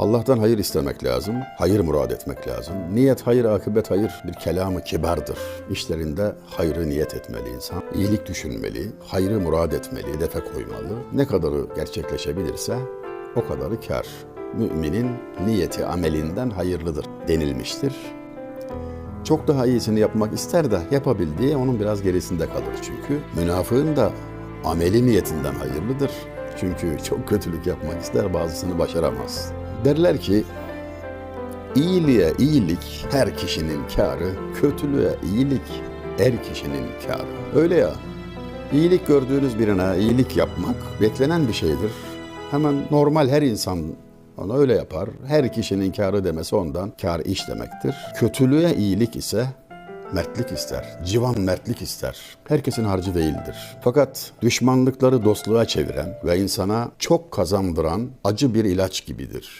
Allah'tan hayır istemek lazım, hayır murad etmek lazım. Niyet hayır, akıbet hayır bir kelamı kibardır. İşlerinde hayrı niyet etmeli insan. İyilik düşünmeli, hayrı murad etmeli, hedefe koymalı. Ne kadarı gerçekleşebilirse o kadarı kar. Müminin niyeti amelinden hayırlıdır denilmiştir. Çok daha iyisini yapmak ister de yapabildiği onun biraz gerisinde kalır çünkü. Münafığın da ameli niyetinden hayırlıdır. Çünkü çok kötülük yapmak ister bazısını başaramaz. Derler ki iyiliğe iyilik her kişinin kârı, kötülüğe iyilik her kişinin kârı. Öyle ya. İyilik gördüğünüz birine iyilik yapmak beklenen bir şeydir. Hemen normal her insan ona öyle yapar. Her kişinin kârı demesi ondan kâr iş demektir. Kötülüğe iyilik ise mertlik ister. Civan mertlik ister. Herkesin harcı değildir. Fakat düşmanlıkları dostluğa çeviren ve insana çok kazandıran acı bir ilaç gibidir.